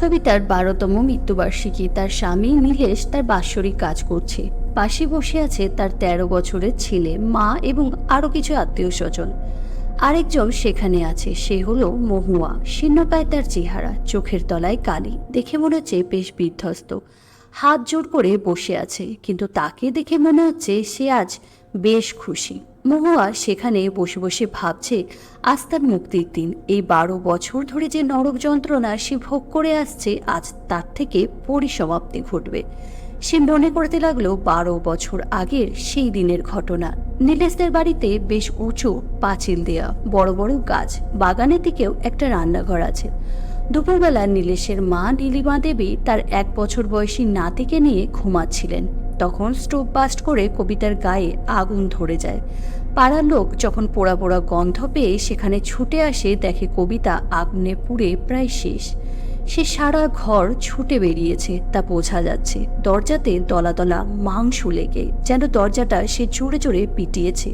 কবিতার বারোতম মৃত্যুবার্ষিকী। তার স্বামী নীলেশ তার বাৎসরিক কাজ করছে। পাশে বসে আছে তার তেরো বছরের ছেলে, মা এবং আরও কিছু আত্মীয় স্বজন আরেকজন সেখানে আছে, সে হলো মহুয়া। শীর্ণকায় তার চেহারা, চোখের তলায় কালি। দেখে মনে হচ্ছে বেশ বিধ্বস্ত। হাত জোর করে বসে আছে, কিন্তু তাকে দেখে মনে হচ্ছে সে আজ বেশ খুশি। মহুয়া সেখানে বসে বসে ভাবছে আজ তার মুক্তির দিন। এই বারো বছর ধরে যে নরক যন্ত্রণা সে ভোগ করে আসছে, আজ তার থেকে পরিসমাপ্তি ঘটবে। সে মনে করতে লাগল, বারো বছর আগের সেই দিনের ঘটনা। নীলেশদের বাড়িতে বেশ উঁচু পাঁচিল দেয়া, বড় বড় গাছ। বাগানের দিকেও একটা রান্নাঘর আছে। দুপুরবেলা নীলেশের মা নীলিমা দেবী তার এক বছর বয়সী নাতিকে নিয়ে ঘুমাচ্ছিলেন। তখন স্টোভ বাস্ট করে কবিতার গায়ে আগুন ধরে যায়। পাড়ার লোক যখন পোড়া পোড়া গন্ধ পেয়ে সেখানে ছুটে আসে, দেখে কবিতা আগুনে পুড়ে প্রায় শেষ। সে সারা ঘর ছুটে বেরিয়েছে, তা বোঝা যাচ্ছে। দরজাতে দলা দলা মাংস লেগে, যেন দরজাটা সে জোরে জোরে পিটিয়েছে।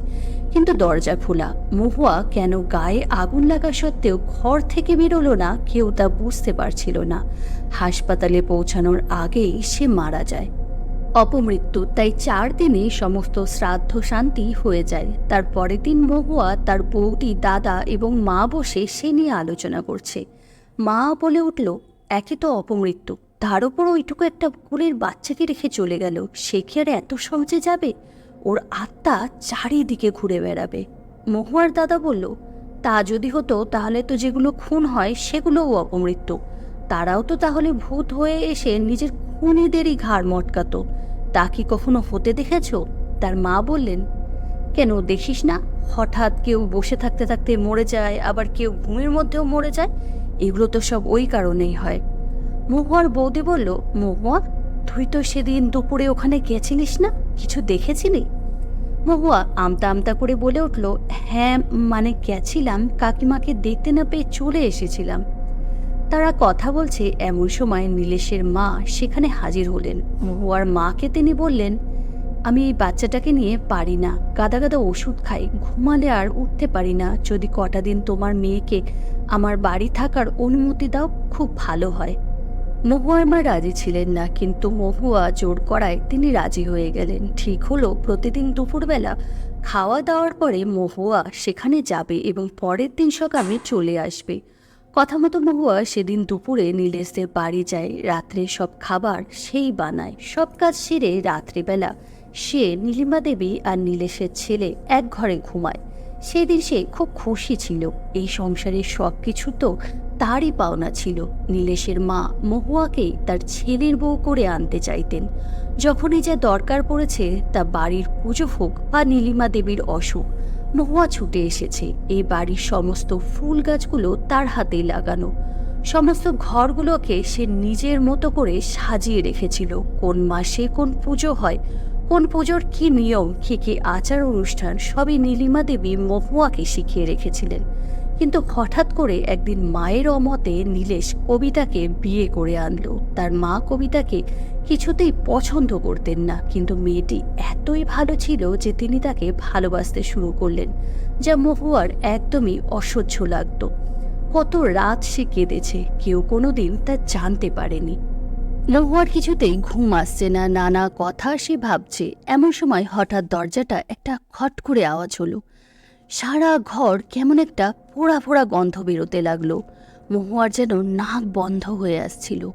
কিন্তু দরজা খোলা। মহুয়া কেন গায়ে আগুন লাগা সত্ত্বেও ঘর থেকে বেরোলো না, কেউ তা বুঝতে পারছিল না। হাসপাতালে পৌঁছানোর আগেই সে মারা যায়। অপমৃত্যু, তাই চার দিনে সমস্ত শ্রাদ্ধ শান্তি হয়ে যায়। তার পরের দিন মহুয়া, তার বৌদি, দাদা এবং মা বসে সে নিয়ে আলোচনা করছে। মা বলে উঠল, একে তো অপমৃত্যু। তার উপর ওইটুকু একটা কুলের বাচ্চাকে রেখে চলে গেল। সে কি আর এত সহজে যাবে? ওর আত্মা চারিদিকে ঘুরে বেড়াবে। মহুয়ার দাদা বলল, তা যদি হতো, তাহলে তো যেগুলো খুন হয়, সেগুলোও অপমৃত্যু। তারাও তো তাহলে ভূত হয়ে এসে নিজের খুনিদেরই ঘাড় মটকাতো। তা কি কখনো হতে দেখেছ? তার মা বললেন, কেন দেখিস না? হঠাৎ কেউ বসে থাকতে থাকতে মরে যায়, আবার কেউ ঘুমের মধ্যেও মরে যায়? এগুলো তো সব ওই কারণেই হয়। মহুয়ার বৌদি বলল, মহুয়া, তুই তো সেদিন দুপুরে ওখানে গেছিলিস না? কিছু দেখেছিলি? মহুয়া আমতা আমতা করে বলে উঠল হ্যাঁ মানে গেছিলাম। কাকিমাকে দেখতে না পেয়ে চলে এসেছিলাম। তারা কথা বলছে এমন সময় নীলেশের মা সেখানে হাজির হলেন। মহুয়ার মাকে তিনি বললেন, আমি এই বাচ্চাটাকে নিয়ে পারি না। গাদা গাদা ওষুধ খাই। ঘুমালে আর উঠতে পারি না। যদি কটা দিন তোমার মেয়েকে আমার বাড়ি থাকার অনুমতি দাও, খুব ভালো হয়। মহুয়ার মা রাজি ছিলেন না, কিন্তু মহুয়া জোর করায় তিনি রাজি হয়ে গেলেন। ঠিক হলো, প্রতিদিন দুপুরবেলা খাওয়া দাওয়ার পরে মহুয়া সেখানে যাবে এবং পরের দিন সকালে চলে আসবে। কথা মতো মহুয়া সেদিন দুপুরে নীলেশদের বাড়ি যায়। রাত্রে সব খাবার সেই বানায়। সব কাজ সেরে রাত্রিবেলা সে নীলিমা দেবী আর নীলেশের ছেলে এক ঘরে ঘুমায়। সেদিন সে খুব খুশি ছিল। এই সংসারের সব কিছু তো তারই পাওনা ছিল। নীলেশের মা মহুয়াকেই তার ছেলের বউ করে আনতে চাইতেন। যখনই যা দরকার পড়েছে তা বাড়ির পুজো হোক বা নীলিমা দেবীর অসুখ মহুয়া ছুটে এসেছে। এই বাড়ির সমস্ত ফুল গাছগুলো তার হাতেই লাগানো। সমস্ত ঘরগুলোকে সে নিজের মতো করে সাজিয়ে রেখেছিল। কোন মাসে কোন পুজো হয়, কোন পুজোর কি নিয়ম, কি কি আচার অনুষ্ঠান, সবই নীলিমা দেবী মহুয়াকে শিখিয়ে রেখেছিলেন। কিন্তু হঠাৎ করে একদিন মায়ের অমতে নীলেশ কবিতাকে বিয়ে করে আনলো। তার মা কবিতাকে কিছুতেই পছন্দ করতেন না, কিন্তু মেয়েটি এতই ভালো ছিল যে তিনি তাকে ভালোবাসতে শুরু করলেন, যা মহুয়ার একদমই অসহ্য লাগতো। কত রাত সে কেঁদেছে, কেউ কোনোদিন তা জানতে পারেনি। মহুয়ার কিছুতেই ঘুম আসছে না, নানা কথা সে ভাবছে। এমন সময় হঠাৎ দরজাটা একটা খট করে আওয়াজ হলো। সারা ঘর কেমন একটা পোড়া পোড়া গন্ধ বেরোতে লাগল। মহুয়ার যেন নাক বন্ধ হয়ে আসছিল।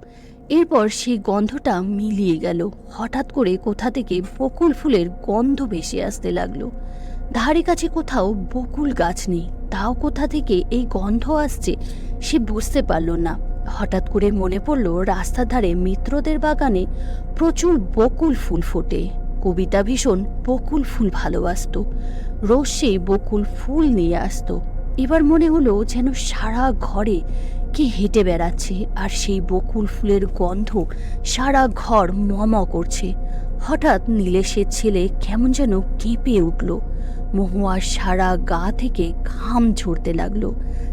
এরপর সেই গন্ধটা মিলিয়ে গেল। হঠাৎ করে কোথা থেকে বকুল ফুলের গন্ধ ভেসে আসতে লাগল। ধারে কাছে কোথাও বকুল গাছ নেই। তাও কোথা থেকে এই গন্ধ আসছে সে বুঝতে পারল না। হঠাৎ করে মনে পড়ল, রাস্তার ধারে মিত্রদের বাগানে প্রচুর বকুল ফুল ফোটে। কবিতা ভীষণ বকুল ফুল ভালোবাসত। রোজ সেই বকুল ফুল নিয়ে আসতো। এবার মনে হলো যেন সারা ঘরে কে হেঁটে বেড়াচ্ছে আর সেই বকুল ফুলের গন্ধ সারা ঘর মম করছে। হঠাৎ নীলেশের ছেলে কেমন যেন কেঁপে উঠল। মহুয়ার সারা গা থেকে ঘাম ঝরতে লাগল।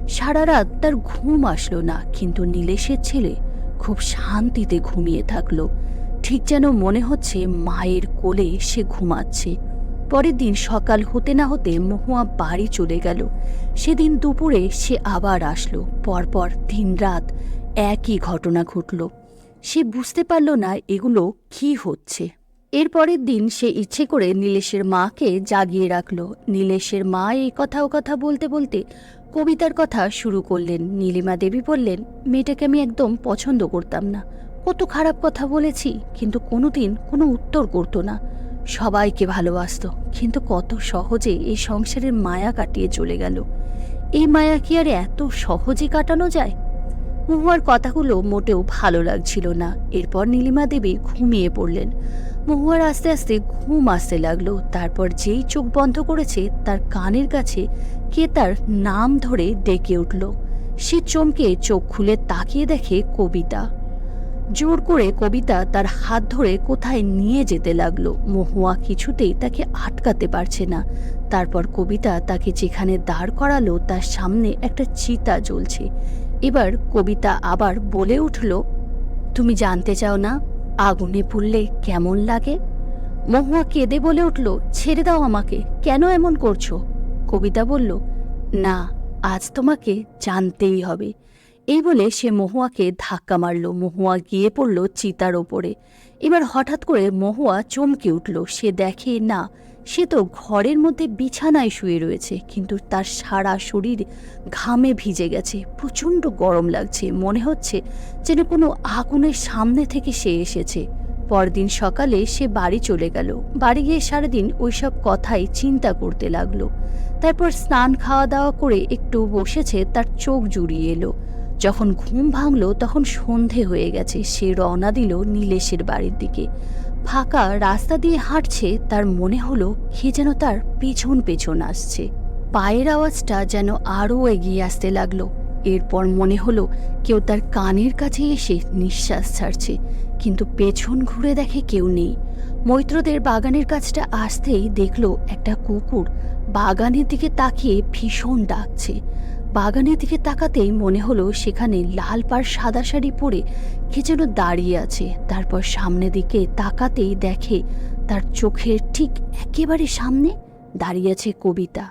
সারা রাত তার ঘুম আসলো না, কিন্তু নীলেশের ছেলে খুব শান্তিতে ঘুমিয়ে থাকল। ঠিক যেন মনে হচ্ছে মায়ের কোলে সে ঘুমাচ্ছে। পরের দিন সকাল হতে না হতে মহুয়া বাড়ি চলে গেল। সেদিন দুপুরে সে আবার আসলো। পরপর দিন রাত একই ঘটনা ঘটল। সে বুঝতে পারল না এগুলো কি হচ্ছে। এরপরের দিন সে ইচ্ছে করে নীলেশের মাকে জাগিয়ে রাখল। নীলেশের মা এই কথা ও কথা বলতে বলতে কবিতার কথা শুরু করলেন। নীলিমা দেবী বললেন, মেয়েটাকে আমি একদম পছন্দ করতাম না। কত খারাপ কথা বলেছি, কিন্তু কোনোদিন কোনো উত্তর করতো না। সবাইকে ভালোবাসত, কিন্তু কত সহজে এই সংসারের মায়া কাটিয়ে চলে গেল। এই মায়া কি আর এত সহজে কাটানো যায়? মহুয়ার কথাগুলো মোটেও ভালো লাগছিল না। এরপর নীলিমা দেবী ঘুমিয়ে পড়লেন। মহুয়ার আস্তে আস্তে ঘুম আসতে লাগল। তারপর যেই চোখ বন্ধ করেছে, তার কানের কাছে কে তার নাম ধরে ডেকে উঠল। সে চমকে চোখ খুলে তাকিয়ে দেখে কবিতা। জোর করে কবিতা তার হাত ধরে কোথায় নিয়ে যেতে লাগল। মহুয়া কিছুতেই তাকে আটকাতে পারছে না। তারপর কবিতা তাকে যেখানে দাঁড় করালো তার সামনে একটা চিতা জ্বলছে। এবার কবিতা আবার বলে উঠল, তুমি জানতে চাও না আগুনে পুড়লে কেমন লাগে? মহুয়া কেঁদে বলে উঠল, ছেড়ে দাও আমাকে, কেন এমন করছ? কবিতা বলল, না, আজ তোমাকে জানতেই হবে। এই বলে সে মহুয়াকে ধাক্কা মারল। মহুয়া গিয়ে পড়ল চিতার ওপরে। এবার হঠাৎ করে মহুয়া চমকে উঠল। সে দেখে, না, সে তো ঘরের মধ্যে বিছানায় শুয়ে রয়েছে, কিন্তু তার সারা শরীর ঘামে ভিজে গেছে। প্রচণ্ড গরম লাগছে। মনে হচ্ছে যেন কোনো আগুনের সামনে থেকে সে এসেছে। পরদিন সকালে সে বাড়ি চলে গেল। বাড়ি গিয়ে সারাদিন ওইসব কথাই চিন্তা করতে লাগল। তারপর স্নান খাওয়া দাওয়া করে একটু বসেছে, তার চোখ জুড়িয়ে এলো। যখন ঘুম ভাঙল, তখন সন্ধে হয়ে গেছে। সে রওনা দিল নীলেশের বাড়ির দিকে। ফাঁকা রাস্তা দিয়ে হাঁটছে, তার মনে হলো কে যেন তার পেছন পেছন আসছে। পায়ের আওয়াজটা যেন আরও এগিয়ে আসতে লাগল। এরপর মনে হলো কেউ তার কানের কাছে এসে নিঃশ্বাস ছাড়ছে, কিন্তু পেছন ঘুরে দেখে কেউ নেই। মৈত্রদের বাগানের কাছটা আসতেই দেখল একটা কুকুর বাগানের দিকে তাকিয়ে ভীষণ ডাকছে। বাগানের দিকে তাকাতেই মনে হলো সেখানে লাল পাড় সাদা শাড়ি পরে কে যেন দাঁড়িয়ে আছে। তারপর সামনে দিকে তাকাতেই দেখে তার চোখের ঠিক একেবারে সামনে দাঁড়িয়ে আছে কবিতা।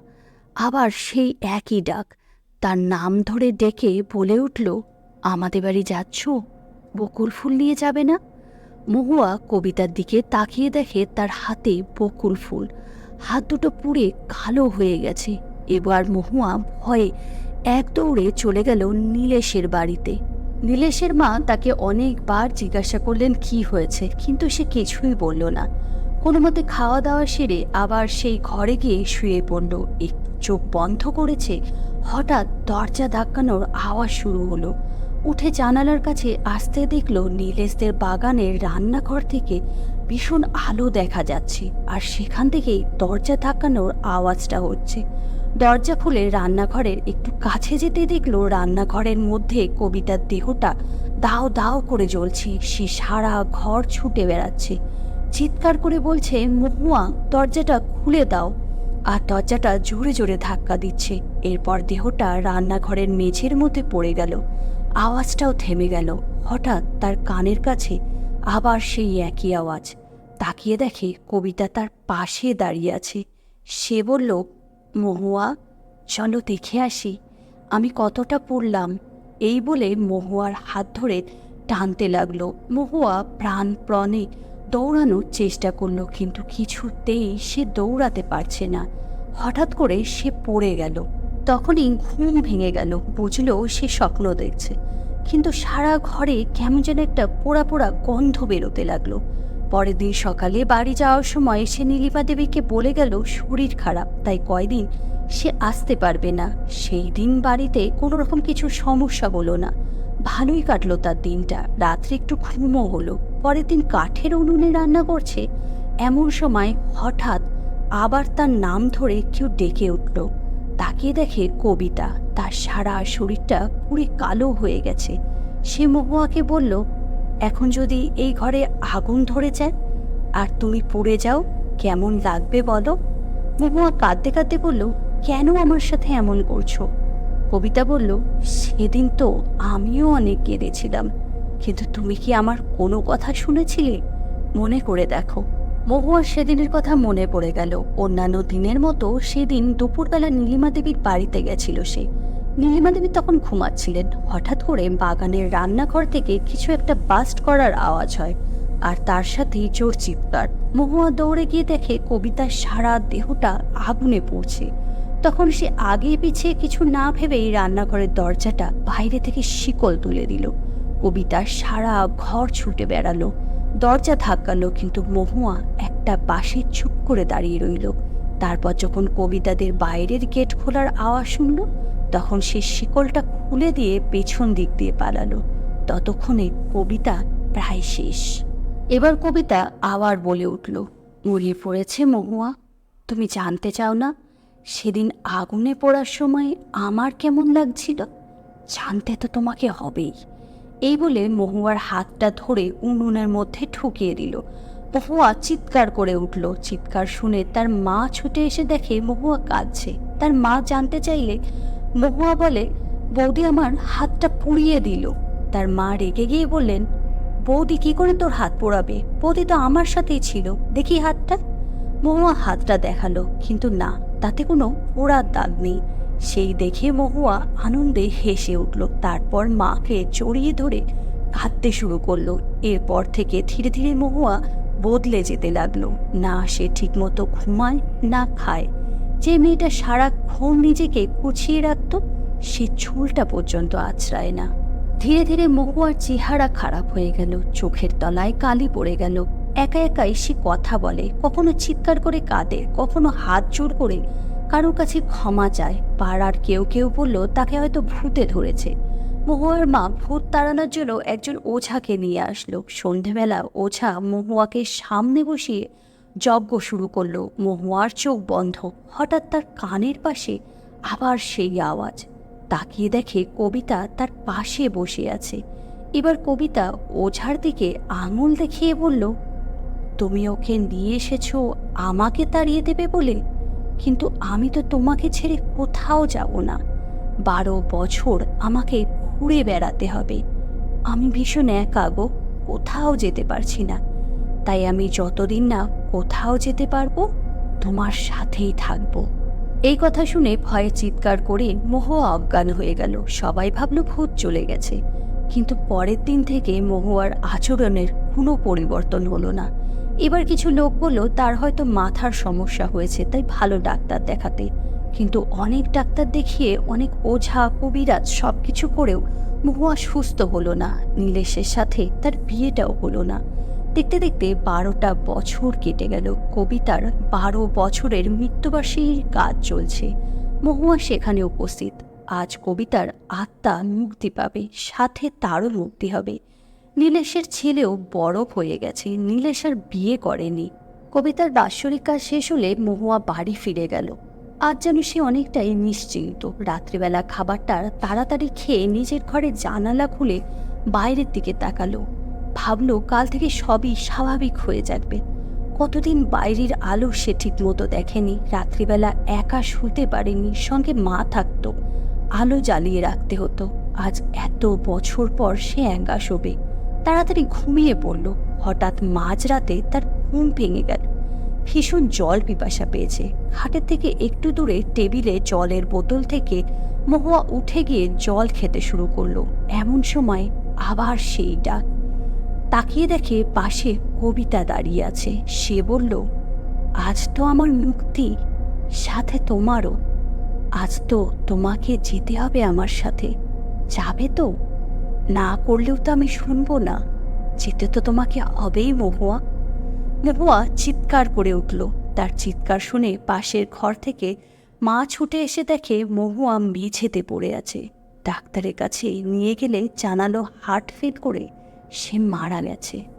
আবার সেই একই ডাক, তার নাম ধরে ডেকে বলে উঠল, আমাদের বাড়ি যাচ্ছ? বকুল ফুল নিয়ে যাবে না? মহুয়া কবিতার দিকে তাকিয়ে দেখে তার হাতে বকুল ফুল। হাত দুটো পুড়ে কালো হয়ে গেছে। এবার মহুয়া ভয়ে এক দৌড়ে চলে গেল নীলেশের বাড়িতে। নীলেশের মা তাকে অনেকবার জিজ্ঞাসা করলেন, কি হয়েছে? কিন্তু সে কিছুই বলল না। কোনো মতে খাওয়া দাওয়া সেরে আবার সেই ঘরে গিয়ে শুয়ে পড়ল। একটু চোখ বন্ধ করেছে, হঠাৎ দরজা ধাক্কানোর আওয়াজ শুরু হলো। উঠে জানালার কাছে আসতে দেখল নীলেশদের বাগানের রান্নাঘর থেকে ভীষণ আলো দেখা যাচ্ছে, আর সেখান থেকেই দরজা ধাক্কানোর আওয়াজটা হচ্ছে। দরজা খুলে রান্নাঘরের একটু কাছে যেতে দেখল রান্নাঘরের মধ্যে কবিতার দেহটা দাও দাও করে জ্বলছে। সে সারা ঘর ছুটে বেড়াচ্ছে। চিৎকার করে বলছে, মহুয়া, দরজাটা খুলে দাও। আর দরজাটা জোরে জোরে ধাক্কা দিচ্ছে। এরপর দেহটা রান্নাঘরের মেঝের মধ্যে পড়ে গেল। আওয়াজটাও থেমে গেল। হঠাৎ তার কানের কাছে আবার সেই একই আওয়াজ। তাকিয়ে দেখে কবিতা তার পাশে দাঁড়িয়ে আছে। সে বলল মহুয়া, চলো দেখে আসি। আমি কতটা পড়লাম, এই বলে মহুয়ার হাত ধরে টানতে লাগল। মহুয়া প্রাণপ্রণে দৌড়ানোর চেষ্টা করল, কিন্তু কিছুতেই সে দৌড়াতে পারছে না। হঠাৎ করে সে পড়ে গেল। তখনই ঘুম ভেঙে গেল, বুঝলো সে স্বপ্ন দেখছে। কিন্তু সারা ঘরে কেমন যেন একটা পোড়া পোড়া গন্ধ বেরোতে লাগল। পরের দিন সকালে বাড়ি যাওয়ার সময় সে নীলিমা দেবীকে বলে গেল, শরীর খারাপ, তাই কয়দিন সে আসতে পারবে না। সেই দিন বাড়িতে কোনো রকম কিছু সমস্যা বলো না। ভালোই কাটলো তার দিনটা। রাত্রে একটু ঘুমও হলো। পরের দিন কাঠের উনুনে রান্না করছে। এমন সময় হঠাৎ আবার তার নাম ধরে কেউ ডেকে উঠল। তাকে দেখে কবিতা। তার সারা শরীরটা পুরে কালো হয়ে গেছে। সে মহুয়াকে বলল এখন যদি এই ঘরে আগুন ধরে যায়, আর তুমি পড়ে যাও, কেমন লাগবে বলো? মহুয়া কাঁদতে কাঁদতে বলল, কেন আমার সাথে এমন করছ? কবিতা বলল, সেদিন তো আমিও অনেক কেঁদেছিলাম, কিন্তু তুমি কি আমার কোনো কথা শুনেছিলে? মনে করে দেখো, মহুয়ার সেদিনের কথা মনে পড়ে গেল। অন্যান্য দিনের মতো সেদিন দুপুরবেলা নীলিমা দেবীর বাড়িতে গেছিল সে। নীলিমা দেবী তখন ঘুমাচ্ছিলেন। হঠাৎ করে বাগানের রান্নাঘর থেকে কিছু একটা বাস্ট করার আওয়াজ হয় আর তার সাথেই জোর চিৎকার। মহুয়া দৌড়ে গিয়ে দেখে কবিতার সারা দেহটা আগুনে পড়ছে। তখন সে আগে পিছিয়ে কিছু না ভেবেই রান্নাঘরের দরজাটা বাইরে থেকে শিকল তুলে দিল। কবিতা সারা ঘর ছুটে বেড়ালো। দরজা ধাক্কালো, কিন্তু মহুয়া একটা পাশে চুপ করে দাঁড়িয়ে রইল। তারপর যখন কবিতাদের বাইরের গেট খোলার আওয়াজ শুনল তখন সে শিকলটা খুলে দিয়ে পেছন দিক দিয়ে পালালো। ততক্ষণে কবিতা প্রায় শেষ। এবার কবিতা আবার বলে উঠল, মরিয়ে পড়েছে মহুয়া, তুমি জানতে চাও না, সেদিন আগুনে পড়ার সময় আমার কেমন লাগছিল? জানতে তো তোমাকে হবেই। এই বলে মহুয়ার হাতটা ধরে উনুনের মধ্যে ঠুকিয়ে দিল। মহুয়া চিৎকার করে উঠল। চিৎকার শুনে তার মা ছুটে এসে দেখে মহুয়া কাঁদছে। তার মা জানতে চাইলে মহুয়া বলে, বৌদি আমার হাতটা পুড়িয়ে দিল। তার মা রেগে গিয়ে বললেন, বৌদি, কি করে তোর হাত পোড়াবে? বৌদি তো আমার সাথেই ছিল। দেখি হাতটা। মহুয়া হাতটা দেখাল, কিন্তু না, তাতে কোনো পোড়ার দাগ নেই। সেই দেখে মহুয়া আনন্দে হেসে উঠল। তারপর মাকে চড়িয়ে ধরে কাঁদতে শুরু করল। এরপর থেকে ধীরে ধীরে মহুয়া বদলে যেতে লাগল। না, সে ঠিকমতো ঘুমায়, না খায়। যে মেয়েটা সারাক্ষণ নিজেকে কুছিয়ে রাখত, সে চুলটা পর্যন্ত আছড়ায় না। ধীরে ধীরে মহুয়ার চেহারা খারাপ হয়ে গেল, চোখের তলায় কালি পড়ে গেল। একা একাই সে কথা বলে, কখনো চিৎকার করে কাঁদে, কখনো হাত জোর করে কারোর কাছে ক্ষমা চায়। পাড়ার কেউ কেউ বলল, তাকে হয়তো ভূতে ধরেছে। মহুয়ার মা ভূত তাড়ানোর জন্য একজন ওঝাকে নিয়ে আসলো। সন্ধেবেলা ওঝা মহুয়াকে সামনে বসিয়ে যজ্ঞ শুরু করল। মহুয়ার চোখ বন্ধ। হঠাৎ তার কানের পাশে আবার সেই আওয়াজ। তাকিয়ে দেখে কবিতা তার পাশে বসে আছে। এবার কবিতা ওঝার দিকে আঙুল দেখিয়ে বলল, তুমি ওকে নিয়ে এসেছ, আমাকে তাড়িয়ে দেবে বলে? কিন্তু আমি তো তোমাকে ছেড়ে কোথাও যাব না। বারো বছর আমাকে ঘুরে বেড়াতে হবে। আমি ভীষণ একা গো, কোথাও যেতে পারছি না। তাই আমি যতদিন না কোথাও যেতে পারব? তোমার সাথেই থাকব। এই কথা শুনে ভয়ে চিৎকার করে মহুয়া অজ্ঞান হয়ে গেল। সবাই ভাবল ভূত চলে গেছে। কিন্তু পরের দিন থেকে মহুয়ার আচরণের কোনো পরিবর্তন হলো না। এবার কিছু লোক বলল, তার হয়তো মাথার সমস্যা হয়েছে, তাই ভালো ডাক্তার দেখাতে। কিন্তু অনেক ডাক্তার দেখিয়ে অনেক ওঝা, কবিরাজ সব কিছু করেও মহুয়া সুস্থ হলো না। নীলেশের সাথে তার বিয়েটাও হলো না। দেখতে দেখতে বারোটা বছর কেটে গেল। কবিতার বারো বছরের মৃত্যুবার্ষিকীর কাজ চলছে। মহুয়া সেখানে উপস্থিত। আজ কবিতার আত্মা মুক্তি পাবে, সাথে তারও মুক্তি হবে। নীলেশের ছেলেও বড় হয়ে গেছে, নীলেশ আর বিয়ে করেনি। কবিতার বাৎসরিক কাজ শেষ হলে মহুয়া বাড়ি ফিরে গেল। আজ যেন সে অনেকটাই নিশ্চিন্ত। রাত্রিবেলা খাবারটা তাড়াতাড়ি খেয়ে নিজের ঘরে জানালা খুলে বাইরের দিকে তাকালো। ভাবলো কাল থেকে সবই স্বাভাবিক হয়ে যাবে। কতদিন বাইরের আলো সে ঠিক মতো দেখেনি, রাত্রিবেলা একা শুতে পারেনি, সঙ্গে মা থাকতো। আলো জ্বালিয়ে রাখতে হতো। আজ এত বছর পর সে একা শোবে। তাড়াতাড়ি ঘুমিয়ে পড়ল। হঠাৎ মাঝরাতে তার ঘুম ভেঙে গেল। ভীষণ জল পিপাসা পেয়েছে। খাটের থেকে একটু দূরে টেবিলে জলের বোতল থেকে মহুয়া উঠে গিয়ে জল খেতে শুরু করল। এমন সময় আবার সেই ডাক তাকিয়ে দেখে পাশে কবিতা দাঁড়িয়ে আছে। সে বলল, আজ তো আমার মুক্তি, সাথে তোমারও। আজ তো তোমাকে যেতে হবে আমার সাথে। যাবে তো? না করলেও তো আমি শুনব না। যেতে তো তোমাকে হবেই মহুয়া। মহুয়া চিৎকার করে উঠল। তার চিৎকার শুনে পাশের ঘর থেকে মা ছুটে এসে দেখে মহুয়া মেঝেতে পড়ে আছে। ডাক্তারের কাছে নিয়ে গেলে জানালো হার্ট ফেল করে। সে মারা গেছে।